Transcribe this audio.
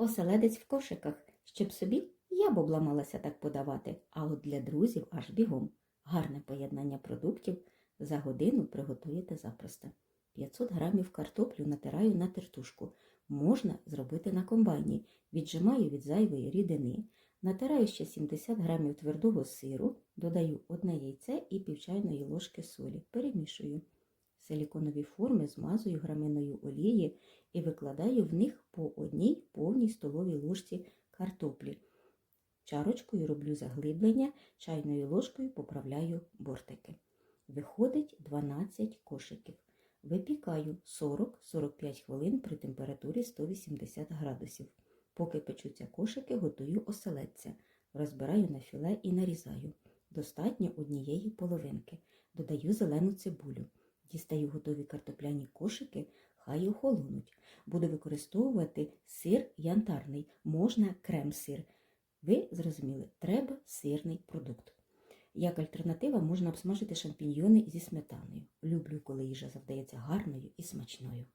Оселедець в кошиках, щоб собі я б обламалася так подавати, а от для друзів аж бігом. Гарне поєднання продуктів за годину приготуєте запросто. 500 грамів картоплю натираю на тертушку. Можна зробити на комбайні. Віджимаю від зайвої рідини. Натираю ще 70 грамів твердого сиру, додаю одне яйце і пів чайної ложки солі. Перемішую. Силіконові форми змазую граминою олії і викладаю в них по одній повній столовій ложці картоплі. Чарочкою роблю заглиблення, чайною ложкою поправляю бортики. Виходить 12 кошиків. Випікаю 40-45 хвилин при температурі 180 градусів. Поки печуться кошики, готую оселедця. Розбираю на філе і нарізаю. Достатньо однієї половинки. Додаю зелену цибулю. Дістаю готові картопляні кошики, хай охолонуть. Буду використовувати сир янтарний, можна крем-сир. Ви зрозуміли, треба сирний продукт. Як альтернатива можна обсмажити шампіньйони зі сметаною. Люблю, коли їжа завдається гарною і смачною.